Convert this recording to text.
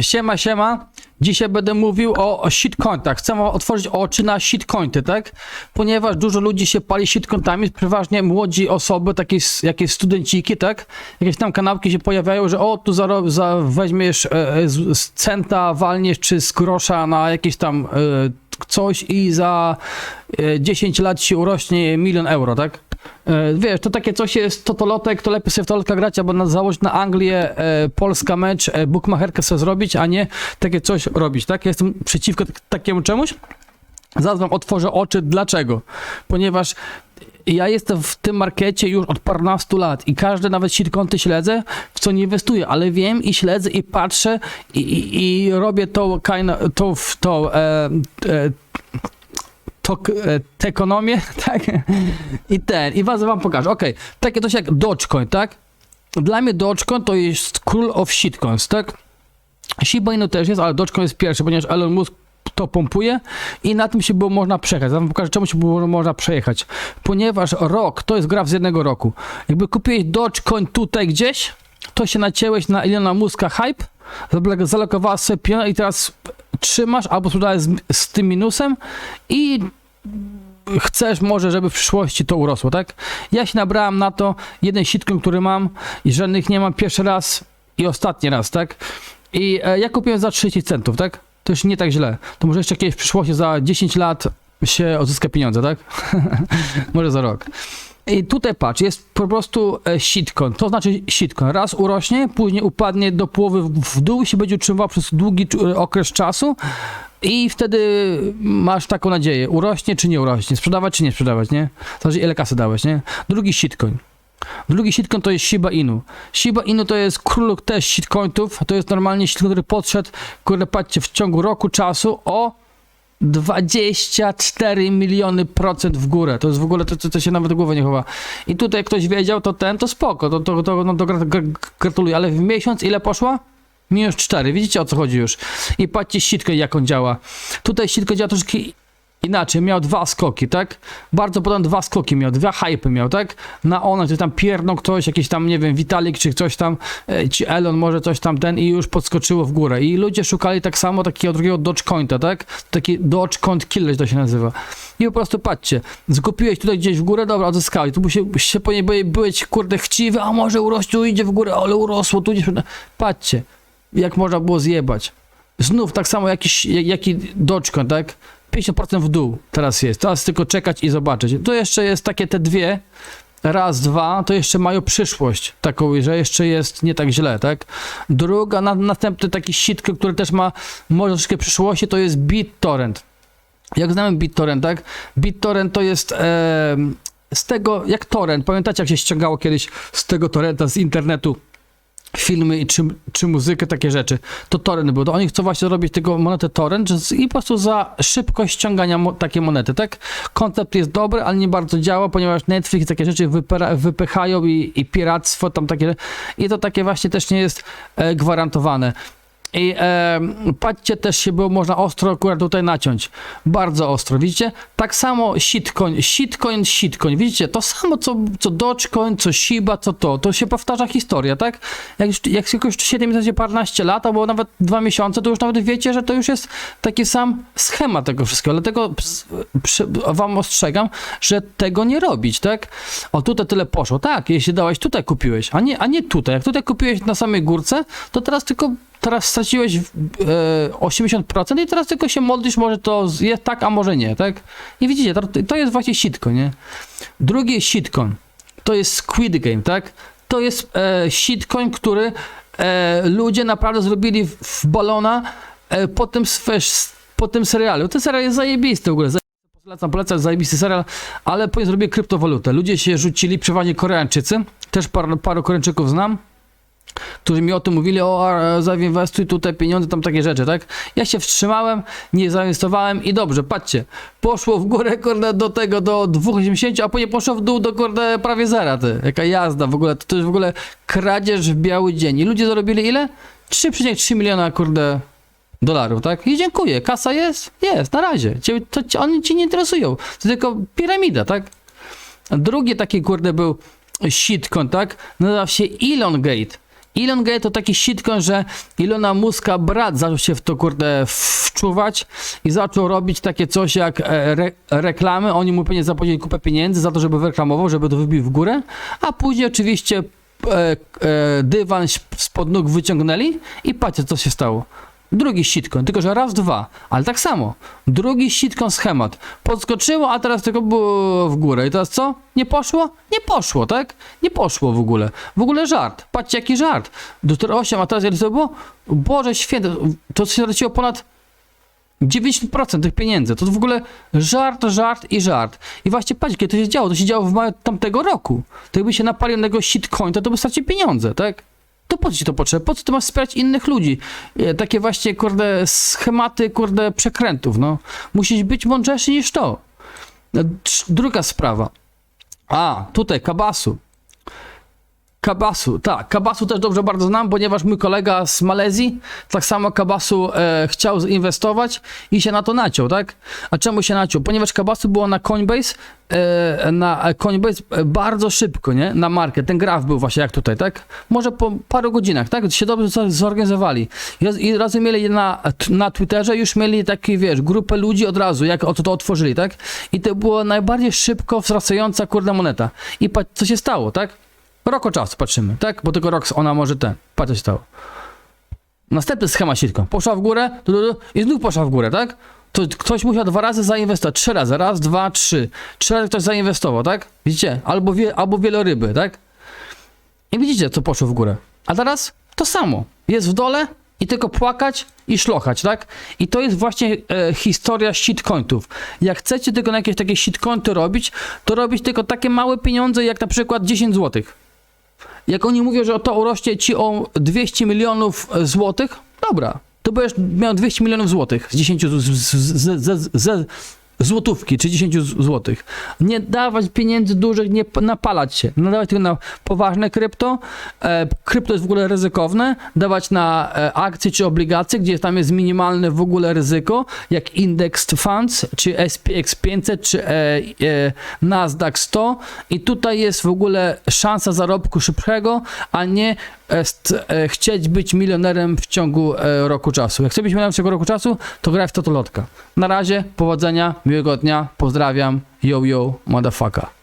Siema, siema. Dzisiaj będę mówił o, o shitcointach. Chcę otworzyć oczy na shitcointy, tak? Ponieważ dużo ludzi się pali shitcointami, przeważnie młodzi osoby, takie jakieś studenciki, tak? Jakieś tam kanałki się pojawiają, że o, tu za, za weźmiesz e, e, z, z centa, walniesz czy z grosza na jakieś tam e, coś i za e, 10 lat się urośnie milion euro, tak? E, Wiesz, to takie coś jest totolotek, to lepiej sobie w totolotka grać, albo na, założyć na Anglię e, Polska mecz, e, bookmacherkę sobie zrobić, a nie takie coś robić, tak? Ja jestem przeciwko tak, takiemu czemuś. Zaraz wam otworzę oczy. Dlaczego? Ponieważ ja jestem w tym markecie już od parnastu lat i każde nawet sitkonty śledzę, w co nie inwestuję, ale wiem i śledzę i patrzę i, i, i robię to, kind of, w- to e, e, to, e, tę ekonomię, tak? I ten, i was wam pokażę. Okej, takie coś jak Dogecoin, tak? Dla mnie Dogecoin to jest król of shitcoins, tak? Shiba Inu też jest, ale Dogecoin jest pierwszy, ponieważ Elon Musk to pompuje i na tym się było można przejechać. Wam pokażę, czemu się było można przejechać. Ponieważ rok to jest graf z jednego roku. Jakby kupiłeś Dogecoin tutaj gdzieś, to się nacięłeś na Elona Muska hype, zalokowałeś sobie pieniądze i teraz trzymasz albo sprzedałeś z, z tym minusem i chcesz może, żeby w przyszłości to urosło, tak? Ja się nabrałem na to, jeden sitcoin, który mam i żadnych nie mam pierwszy raz i ostatni raz, tak? I e, ja kupiłem za 30 centów, tak? To już nie tak źle. To może jeszcze kiedyś w przyszłości za 10 lat się odzyska pieniądze, tak? może za rok. I tutaj patrz, jest po prostu e, sitcoin. To znaczy sitcoin. Raz urośnie, później upadnie do połowy w, dół i się będzie utrzymywał przez długi czu- okres czasu. I wtedy masz taką nadzieję, urośnie czy nie urośnie, sprzedawać czy nie sprzedawać, nie? Zależy ile kasy dałeś, nie? Drugi shitcoin. Drugi shitcoin to jest Shiba Inu. Shiba Inu to jest król też shitcointów, to jest normalnie shitcoin, który podszedł, kurde, patrzcie, w ciągu roku czasu o 24 miliony procent w górę. To jest w ogóle to, to się nawet głowy nie chowa. I tutaj ktoś wiedział, to ten, to spoko, to, to, to, no, to gra- gra- gratuluję. Ale w miesiąc ile poszła? Minus 4. Widzicie o co chodzi już. I patrzcie sitko jak on działa. Tutaj sitko działa troszkę inaczej. Miał dwa skoki, tak? Bardzo podobne dwa skoki miał, dwa hypy miał, tak? Na ona, czy tam piernął ktoś, jakiś tam, nie wiem, Vitalik, czy coś tam, e, czy Elon może coś tam ten i już podskoczyło w górę. I ludzie szukali tak samo takiego drugiego Dogecointa, tak? Taki Dogecoin Killer to się nazywa. I po prostu patrzcie, zgupiłeś tutaj gdzieś w górę, dobra, odzyskałeś. Tu się, się po niej by- byłeś, kurde, chciwy, a może urośnie, idzie w górę, ale urosło, tu idzie. Patrzcie, jak można było zjebać. Znów tak samo jakiś, jak- jaki Dogecoin, tak? 50% w dół teraz jest. Teraz tylko czekać i zobaczyć. To jeszcze jest takie te dwie, raz, dwa, to jeszcze mają przyszłość taką, że jeszcze jest nie tak źle, tak? Druga, na, następny taki sitko, który też ma może troszkę przyszłości, to jest BitTorrent. Jak znamy BitTorrent, tak? BitTorrent to jest em, z tego, jak torrent, pamiętacie jak się ściągało kiedyś z tego torrenta z internetu filmy i czy, czy muzykę, takie rzeczy. To torrent był. To oni chcą właśnie robić tego monetę torrent i po prostu za szybkość ściągania mo, takie monety, tak? Koncept jest dobry, ale nie bardzo działa, ponieważ Netflix takie rzeczy wypychają i, i piractwo tam takie i to takie właśnie też nie jest e, gwarantowane. I e, patrzcie, też się było można ostro akurat tutaj naciąć. Bardzo ostro, widzicie? Tak samo shitcoin, shitcoin, shitcoin. Widzicie? To samo co, co Dogecoin, co Shiba, co to. To się powtarza historia, tak? Jak, już- jak jakoś 7 miesięcy, paręnaście lat, albo nawet dwa miesiące, to już nawet wiecie, że to już jest taki sam schemat tego wszystkiego. Dlatego ps- wam ostrzegam, że tego nie robić, tak? O, tutaj tyle poszło. Tak, jeśli dałeś, tutaj kupiłeś, a nie, a nie tutaj. Jak tutaj kupiłeś na samej górce, to teraz tylko teraz straciłeś e, 80% i teraz tylko się modlisz, może to jest tak, a może nie, tak? I widzicie, to, to jest właśnie sitko, nie? Drugi sitcoin to jest Squid Game, tak? To jest e, sitcoin, który e, ludzie naprawdę zrobili w, w balona e, po, tym, swe- po tym serialu. Ten serial jest zajebisty w ogóle. zaje- Polecam, polecam, zajebisty serial, ale później zrobię kryptowalutę. Ludzie się rzucili, przeważnie Koreańczycy, też par, paru Koreańczyków znam, którzy mi o tym mówili, o a, zainwestuj tutaj pieniądze, tam takie rzeczy, tak? Ja się wstrzymałem, nie zainwestowałem i dobrze, patrzcie, poszło w górę, kurde, do tego, do 2,80, a później poszło w dół do, kurde, prawie zera, ty. Jaka jazda w ogóle, to, to jest w ogóle kradzież w biały dzień. I ludzie zarobili ile? 3,3 miliona, kurde, dolarów, tak? I dziękuję, kasa jest? Jest, na razie. Cię, to, oni ci nie interesują. To tylko piramida, tak? Drugi taki, kurde, był sitcom, tak? Nazywał się Elon Gate. Elon Gate to taki sitcom, że Ilona Muska brat zaczął się w to kurde wczuwać i zaczął robić takie coś jak e, re, reklamy. Oni mu pewnie zapłacili kupę pieniędzy za to, żeby wyreklamował, żeby to wybił w górę, a później oczywiście e, e, dywan spod nóg wyciągnęli i patrzcie co się stało. Drugi sitcom, tylko że raz, dwa, ale tak samo. Drugi sitcom schemat. Podskoczyło, a teraz tylko było w górę. I teraz co? Nie poszło? Nie poszło, tak? Nie poszło w ogóle. W ogóle żart. Patrzcie, jaki żart. Do 8, a teraz ile to było? Boże święty, to się straciło ponad 90% tych pieniędzy. To w ogóle żart, żart i żart. I właśnie patrzcie, kiedy to się działo. To się działo w maju tamtego roku. To jakby się napalił na tego shitcoin, to, to by stracił pieniądze, tak? To po co ci to potrzeba? Po co ty masz wspierać innych ludzi? E, Takie właśnie, kurde, schematy, kurde, przekrętów, no. Musisz być mądrzejszy niż to. E, Druga sprawa. A, tutaj, Kabasu. Kabasu, tak, Kabasu też dobrze bardzo znam, ponieważ mój kolega z Malezji tak samo Kabasu e, chciał zainwestować i się na to naciął, tak? A czemu się naciął? Ponieważ Kabasu było na Coinbase, e, na Coinbase e, bardzo szybko, nie? Na markę. Ten graf był właśnie jak tutaj, tak? Może po paru godzinach, tak? Się dobrze zo- zorganizowali. I, raz, i razem mieli na, na Twitterze, już mieli taki, wiesz, grupę ludzi od razu, jak to, to otworzyli, tak? I to była najbardziej szybko wzrastająca, kurde, moneta. I patrz, co się stało, tak? Rok czasu patrzymy, tak? Bo tylko rok ona może ten. Patrz co się stało. Następny schemat sitką. Poszła w górę tu, tu, tu, i znów poszła w górę, tak? To ktoś musiał dwa razy zainwestować, trzy razy, raz, dwa, trzy. Trzy razy ktoś zainwestował, tak? Widzicie? Albo, wie, albo wieloryby, tak? I widzicie, co poszło w górę. A teraz to samo. Jest w dole i tylko płakać i szlochać, tak? I to jest właśnie e, historia shitcointów. Jak chcecie tylko na jakieś takie shitcointy robić, to robić tylko takie małe pieniądze, jak na przykład 10 złotych. Jak oni mówią, że to urośnie ci o 200 milionów złotych, dobra, to będziesz miał 200 milionów złotych z 10 z, z, z, z, z złotówki czy 10 z- złotych. Nie dawać pieniędzy dużych, nie napalać się. Nadawać tylko na poważne krypto. E, krypto jest w ogóle ryzykowne. Dawać na e, akcje czy obligacje, gdzie tam jest minimalne w ogóle ryzyko, jak Indexed Funds, czy SPX 500, czy e, e, Nasdaq 100. I tutaj jest w ogóle szansa zarobku szybkiego, a nie e, st, e, chcieć być milionerem w ciągu e, roku czasu. Jak chcesz być milionerem w ciągu roku czasu, to graj w totolotka. Na razie, powodzenia, miłego dnia, pozdrawiam, yo yo, motherfucker.